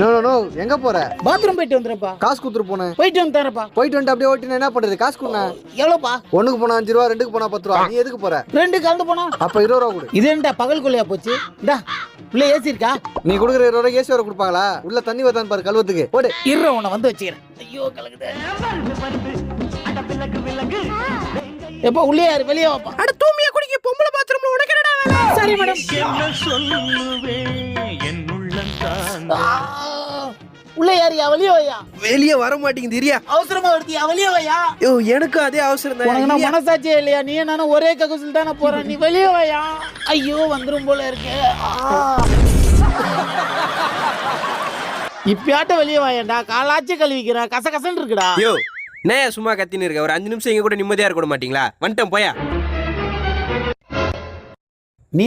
No no no எங்க போற? Bathroom போயிட்டு வந்துடுறப்பா காசு கொடுத்துட்டு போனேன். போயிட்டு வந்துட்டாரப்பா போயிட்டு வந்துட்டு அப்படியே ஓட்டினா என்ன பண்றது? காசு கொடுண்ணா. எவ்வளோப்பா? ஒண்ணுக்கு போனா அஞ்சு ரூபா ரெண்டுக்கு போனா பத்து ரூபா. நீ எதுக்கு போற? ரெண்டு கலந்து போனா? அப்ப இருபது ரூபா கொடு. இது என்னடா பகல் கொள்ளையா போச்சு? இந்தா உள்ள ஏசி இருக்கா? நீ கொடுக்குற இருபது ரூபா ஏசி வர கொடுப்பாங்களா? உள்ள தண்ணி வருதான்னு பாரு கழுவத்துக்கு. போடு. இருற உன்னை வந்து வச்சுக்கிறேன். ஐயோ கலக்குது. எப்போ உள்ளே யாரு? வெளியே வாப்பா. அட சரி மேடம். என்ன சொல்லுவேன் என் உள்ளம் தாங்க உள்ளே யாரியா வெளியே வையா? வெளியே வர மாட்டேங்குது இரியா. அவசரமா வருதியா வெளியே வையா? ஐயோ எனக்கு அதே அவசரம் உனக்கு நான் தான் மனசாட்சியே இல்லையா? நீ நானும் ஒரே ககுசில் தானே போறேன்? நீ வெளியே வையா? ஐயோ வந்துரும் போல இருக்கு. ஆ. இப்பயாட்ட வெளியே வாயேன்டா காலாச்சும் கழுவிக்கிறேன் கச கசன்னு இருக்குடா. யோ நான் சும்மா கத்தின்னு இருக்க? ஒரு அஞ்சு நிமிஷம் இங்க கூட நிம்மதியா இருக்க விட மாட்டீங்களா? வந்துட்டேன் போயா. நீ